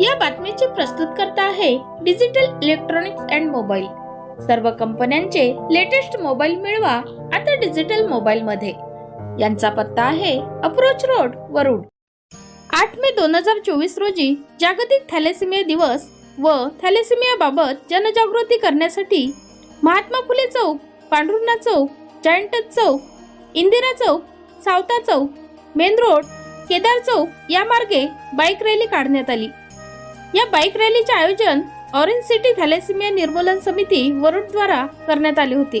या बातमीचे प्रस्तुत करता आहे डिजिटल इलेक्ट्रॉनिक्स अँड मोबाईल. सर्व कंपन्यांचे लेटेस्ट मोबाईल मिळवा आता डिजिटल मोबाईल मध्ये यांचा पत्ता आहे अप्रोच रोड वरुड. आठ मे दोन हजार चोवीस रोजी जागतिक थॅलेसिमिया दिवस व थॅलेसिमिया बाबत जनजागृती करण्यासाठी महात्मा फुले चौक पांढरुणा चौक जयंट चौक इंदिरा चौक सावता चौक मेन रोड केदार चौक या मार्गे बाईक रॅली काढण्यात आली. या बाईक रॅलीचे आयोजन ऑरेंज सिटी थॅलेसिमिया निर्मूलन समिती वरुणद्वारा करण्यात आले होते.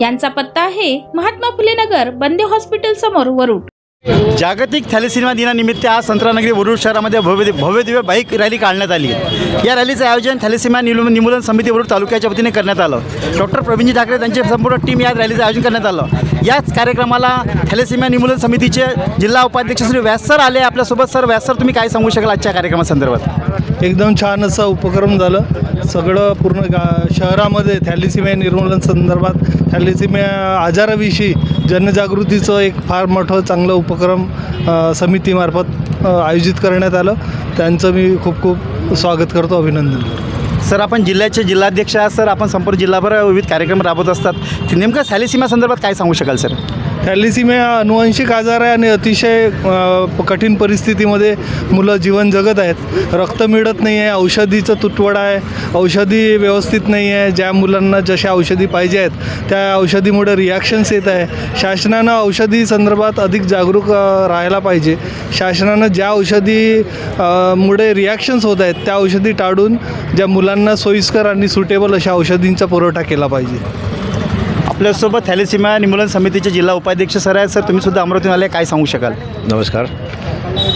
यांचा पत्ता आहे महात्मा फुले नगर बंदे हॉस्पिटल समोर वरुड. जागतिक थॅलेसिमा दिनानिमित्त आज संत्रानगरी वरुड शहरामध्ये भव्य भव्य दिव्य बाईक रॅली काढण्यात आली या रॅलीचं आयोजन थॅलेसिमा निलू निमूलन समिती वरुड तालुक्याच्या वतीने करण्यात आलं. डॉक्टर प्रवीणजी ठाकरे त्यांची संपूर्ण टीम या रॅलीचं आयोजन करण्यात आलं. याच कार्यक्रमाला थॅलेसिमा निमूलन समितीचे जिल्हा उपाध्यक्ष श्री व्यास सर आले आपल्यासोबत. सर व्यास सर तुम्ही काय सांगू शकाल आजच्या कार्यक्रमासंदर्भात? एकदम छान असा उपक्रम झालं. सगळं पूर्ण गा शहरामध्ये थॅलिसिमिया निर्मूलन संदर्भात थॅलिसिमिया आजाराविषयी जनजागृतीचं एक फार मोठं चांगलं उपक्रम समितीमार्फत आयोजित करण्यात आलं. त्यांचं मी खूप खूप स्वागत करतो अभिनंदन करतो. सर आपण जिल्ह्याचे जिल्हाध्यक्ष आहात सर. आपण संपूर्ण जिल्हाभर विविध कार्यक्रम राबवत असतात. ते नेमकं थॅलेसिमा संदर्भात काय सांगू शकाल सर? थॅलिसिमिया हा अनुवंशिक आजार आहे आणि अतिशय कठीण परिस्थितीमध्ये मुलं जीवन जगत आहेत. रक्त मिळत नाही आहे औषधीचं तुटवडा आहे औषधी व्यवस्थित नाही आहे. ज्या मुलांना जशा औषधी पाहिजे आहेत त्या औषधीमुळे रिॲक्शन्स येत आहे. शासनानं औषधी संदर्भात अधिक जागरूक राहायला पाहिजे. शासनानं ज्या औषधी मुळे रिॲक्शन्स होत आहेत त्या औषधी टाळून ज्या मुलांना सोयीस्कर आणि सुटेबल अशा औषधींचा पुरवठा केला पाहिजे. आपल्यासोबत थॅलेसिमा निमूलन समितीचे जिल्हा उपाध्यक्ष सर आहेत. सर तुम्ही सुद्धा अमरावतीहून आले काय सांगू शकाल? नमस्कार.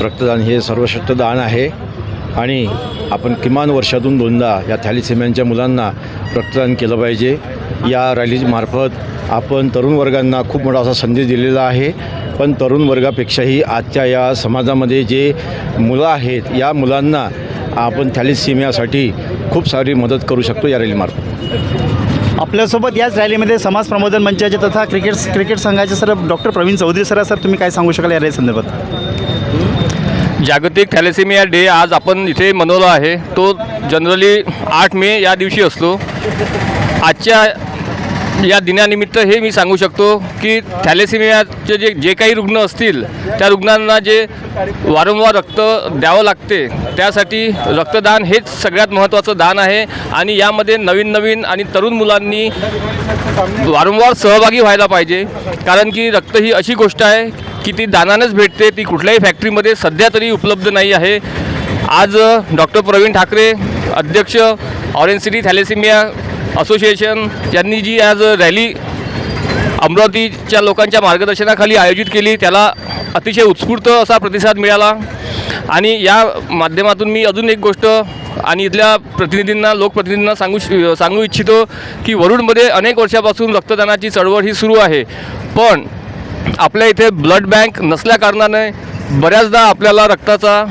रक्तदान हे सर्वश्रेष्ठ दान आहे आणि आपण किमान वर्षातून दोनदा या थॅलिसिमियांच्या मुलांना रक्तदान केलं पाहिजे. या रॅलीमार्फत आपण तरुण वर्गांना खूप मोठा असा संदेश दिलेला आहे. पण तरुण वर्गापेक्षाही आजच्या या समाजामध्ये जे मुलं आहेत या मुलांना आपण थॅलिसिमियासाठी खूप सारी मदत करू शकतो या रॅलीमार्फत आपल्यासोबत याच रॅलीमध्ये समाज प्रबोधन मंचाचे तथा क्रिकेट क्रिकेट संघाचे sir doctor Praveen Chaudhari sir sir तुम्ही काय सांगू शकाल या रॅली संदर्भात? जागतिक थॅलेसेमिया डे आज आपण इथे मनवला आहे. तो जनरली आठ मे या दिवशी असतो. आजच्या या दिनानिमित्त हे मी सांगू शकतो की थॅलेसिमियाचे जे जे काही रुग्ण असतील त्या रुग्णांना जे वारंवार रक्त द्यावं लागते त्यासाठी रक्तदान हेच सगळ्यात महत्त्वाचं दान आहे. आणि यामध्ये नवीन नवीन आणि तरुण मुलांनी वारंवार सहभागी व्हायला पाहिजे. कारण की रक्त ही अशी गोष्ट आहे की ती दानानंच भेटते ती कुठल्याही फॅक्टरीमध्ये सध्या तरी उपलब्ध नाही आहे. आज डॉक्टर प्रवीण ठाकरे अध्यक्ष ऑरेंज सिटी थॅलेसिमिया असोसिएशन यांनी जी आज रॅली अमरावतीच्या लोकांच्या मार्गदर्शनाखाली आयोजित केली त्याला अतिशय उत्स्फूर्त असा प्रतिसाद मिळाला. आणि या माध्यमातून मी अजून एक गोष्ट आणि इथल्या प्रतिनिधींना लोकप्रतिनिधींना सांगू श- सांगू इच्छितो की वरुडमध्ये अनेक वर्षापासून रक्तदानाची चळवळ ही सुरू आहे. पण आपल्या इथे ब्लड बँक नसल्याकारणाने बऱ्याचदा आपल्याला रक्ताचा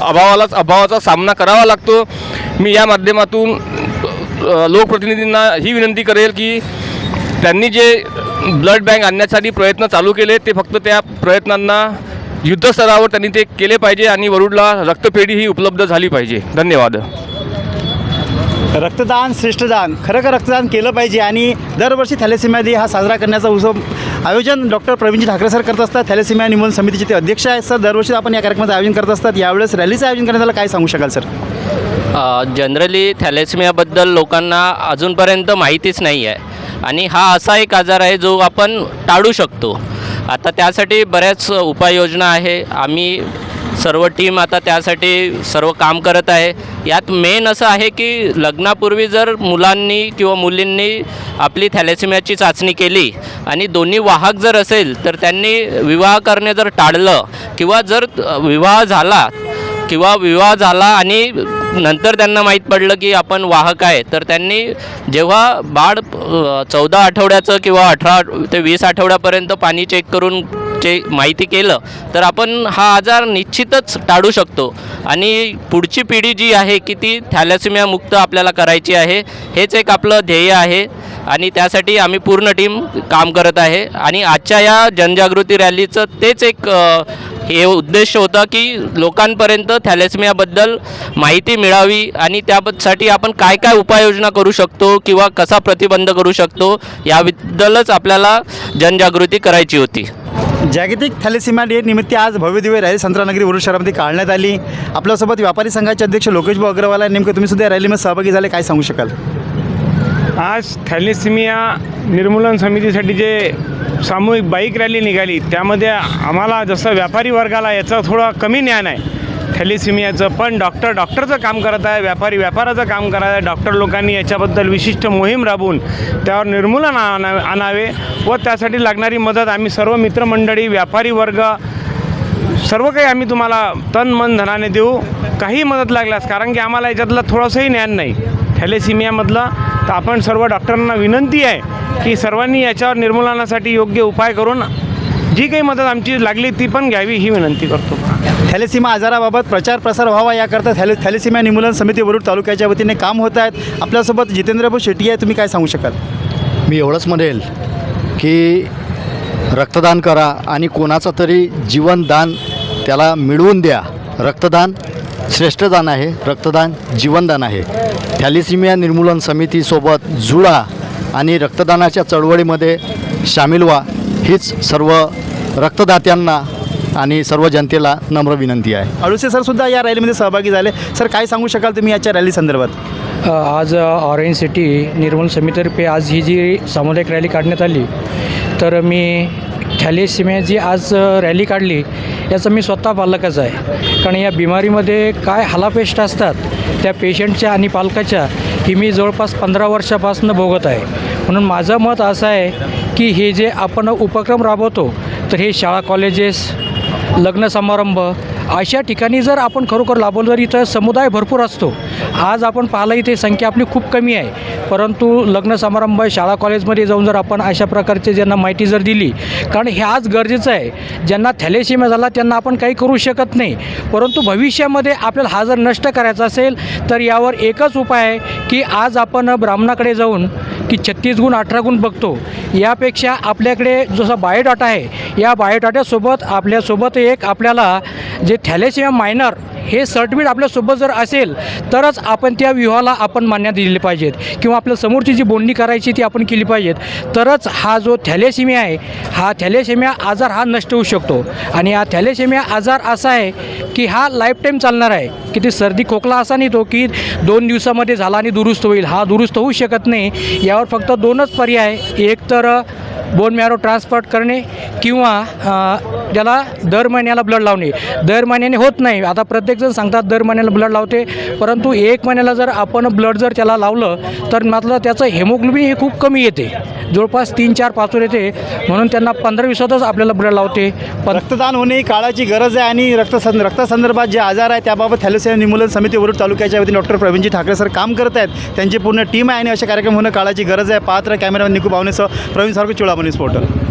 अभावालाच अभावाचा सामना करावा लागतो. मी या माध्यमातून लोकप्रतिनिधींना ही विनंती करेल की त्यांनी जे ब्लड बँक आणण्यासाठी प्रयत्न चालू केले ते फक्त त्या प्रयत्नांना युद्धस्तरावर त्यांनी ते केले पाहिजे आणि वरुडला रक्तपेढी ही उपलब्ध झाली पाहिजे. धन्यवाद. रक्तदान श्रेष्ठदान खरं खर रक्तदान केलं पाहिजे आणि दरवर्षी थॅलेसिमिया डे हा साजरा करण्याचा उत्सव आयोजन डॉक्टर प्रवीणजी ठाकरे सर करत असतात. थॅलेसिमिया निमूलन समितीचे ते अध्यक्ष आहेत. सर दरवर्षी आपण या कार्यक्रमाचं आयोजन करत असतात. यावेळेस रॅलीचं आयोजन करण्यात आलं काय सांगू शकाल सर? जनरली थॅलेसमियाबद्दल लोकांना अजूनपर्यंत माहितीच नाही आहे आणि हा असा एक आजार आहे जो आपण टाळू शकतो. आता त्यासाठी बऱ्याच उपाययोजना आहे. आम्ही सर्व टीम आता त्यासाठी सर्व काम करत आहे. यात मेन असं आहे की लग्नापूर्वी जर मुलांनी किंवा मुलींनी आपली थॅलेसिमियाची चाचणी केली आणि दोन्ही वाहक जर असेल तर त्यांनी विवाह करणे जर टाळलं किंवा जर विवाह झाला किंवा विवाह झाला आणि नंतर त्यांना माहीत पडलं की आपण वाहक आहे. तर त्यांनी जेव्हा बाळ चौदा आठवड्याचं किंवा अठरा ते वीस आठवड्यापर्यंत पाणी चेक करून चे माहिती केलं तर आपण हा आजार निश्चितच टाळू शकतो. आणि पुढची पिढी जी आहे की ती थॅलॅसिमिया मुक्त आपल्याला करायची आहे हेच एक आपलं ध्येय आहे. आणि त्यासाठी आम्ही पूर्ण टीम काम करत आहे. आणि आजच्या या जनजागृती रॅलीचं तेच एक हे उद्देश होतं की लोकांपर्यंत थॅलेसमियाबद्दल माहिती मिळावी आणि त्यासाठी आपण काय काय उपाययोजना करू शकतो किंवा कसा प्रतिबंध करू शकतो याबद्दलच आपल्याला जनजागृती करायची होती. जागतिक थॅलेसिमा डे निमित्त आज भव्यदिव्य रॅली संत्रानगरी वरुड शहरामध्ये काढण्यात आली. आपल्यासोबत व्यापारी संघाचे अध्यक्ष लोकेशभाऊ अग्रवाल आहे नेमकं तुम्ही सुद्धा रॅलीमध्ये सहभागी झाले काय सांगू शकाल? आज थॅलेसिमिया निर्मूलन समितीसाठी जे सामूहिक बाईक रॅली निघाली. त्यामध्ये आम्हाला जसं व्यापारी वर्गाला याचं थोडं कमी ज्ञान आहे. थॅलेसिमियाचं पण डॉक्टर डॉक्टरचं काम करत आहे व्यापारी व्यापाराचं काम करत आहे. डॉक्टर लोकांनी याच्याबद्दल विशिष्ट मोहीम राबवून त्यावर निर्मूलन आणा आणावे व त्यासाठी लागणारी मदत आम्ही सर्व मित्रमंडळी व्यापारी वर्ग सर्व काही आम्ही तुम्हाला तन मन धनाने देऊ. काही मदत लागल्यास कारण की आम्हाला याच्यातलं थोडंसंही ज्ञान नाही. थॅलेसिमियामधलं तर आपण सर्व डॉक्टरांना विनंती आहे की सर्वांनी याच्यावर निर्मूलनासाठी योग्य उपाय करून जी काही मदत आमची लागली ती पण घ्यावी ही विनंती करतो. थॅलेसिमा आजाराबाबत प्रचार प्रसार व्हावा याकरता थॅले थॅलेसिमा निर्मूलन समिती वरुड तालुक्याच्या वतीने काम होत आहेत. आपल्यासोबत जितेंद्रभाऊ शेट्टी आहे तुम्ही काय सांगू शकाल? मी एवढंच म्हणेल की रक्तदान करा आणि कोणाचं तरी जीवनदान त्याला मिळवून द्या. रक्तदान श्रेष्ठ दान आहे रक्तदान जीवनदान आहे. थॅलिसिमिया निर्मूलन समितीसोबत जुळा आणि रक्तदानाच्या चळवळीमध्ये सामील व्हा. हीच सर्व रक्तदात्यांना आणि सर्व जनतेला नम्र विनंती आहे. अडुसे सर सुद्धा या रॅलीमध्ये सहभागी झाले. सर काय सांगू शकाल तुम्ही याच्या रॅली संदर्भात? आज ऑरेंज सिटी निर्मूलन समितीतर्फे आज ही जी सामुदायिक रॅली काढण्यात आली तर मी थॅलेसिमिया जी आज रॅली काढली याचा मी स्वतः पालकच आहे. कारण या बिमारीमध्ये काय हलापेष्ट असतात त्या पेशंटच्या आणि पालकाच्या ही मी जवळपास पंधरा वर्षापासून भोगत आहे. म्हणून माझं मत असं आहे की हे जे आपण उपक्रम राबवतो तर हे शाळा कॉलेजेस लग्न समारंभ अशा ठिकाणी जर आपण खरोखर लाभवलं तर इथं समुदाय भरपूर असतो आज आपण पाहिलं इथे संख्या आपली खूप कमी आहे. परंतु लग्न समारंभ शाळा कॉलेजमध्ये जाऊन जर आपण अशा प्रकारचे ज्यांना माहिती जर दिली कारण हे आज गरजेचं आहे. ज्यांना थॅलेसिमिया झाला त्यांना आपण काही करू शकत नाही. परंतु भविष्यामध्ये आपल्याला हा जर नष्ट करायचा असेल तर यावर एकच उपाय आहे की आज आपण ब्राह्मणाकडे जाऊन की छत्तीस गुण अठरा गुण बघतो. यापेक्षा आपल्याकडे जसा बायोडाटा आहे या बायोडाट्यासोबत आपल्यासोबत एक आपल्याला जे थॅलेसिमिया मायनर हे सर्टिफिकेट आपल्यासोबत जर असेल तरच आपण त्या विवाहाला आपण मान्यता दिली पाहिजेत. किंवा आपल्या समोरची जी बोलणी करायची ती आपण केली पाहिजेत. तरच हा जो थॅलेसिमिया आहे हा थॅलेसिमिया आजार हा नष्ट होऊ शकतो. आणि हा थॅलेसिमिया आजार असा आहे की हा लाईफ टाईम चालणार आहे. की ते सर्दी खोकला असा नाही तो की दोन दिवसामध्ये झाला आणि दुरुस्त होईल. हा दुरुस्त होऊ शकत नाही. यावर फक्त दोनच पर्याय. एक तर बोन मॅरो ट्रान्सपोर्ट करणे किंवा त्याला दर महिन्याला ब्लड लावणे. दर महिन्याने होत नाही. आता प्रत्येकजण सांगतात दर महिन्याला ब्लड लावते. परंतु एक महिन्याला जर आपण ब्लड जर त्याला लावलं तर मात्र त्याचं हेमोग्लोबिन हे खूप कमी येते. जवळपास तीन चार पाचवर येते. म्हणून त्यांना पंधरा दिवसातच आपल्याला ब्लड लावते. पण रक्तदान होणे ही काळाची गरज आहे आणि रक्तसं रक्तासंदर्भात जे आजार आहे त्याबाबत थॅलेसिया निर्मूलन समिती वरुड तालुक्याच्या वतीने डॉक्टर प्रवीणजी ठाकरे सर काम करत आहेत. त्यांची पूर्ण टीम आहे आणि अशा कार्यक्रम होणं काळाची गरज आहे. पात्र कॅमेरामॅन निकू भावनेसह प्रवीण सारखं चुळामणी स्पोर्टल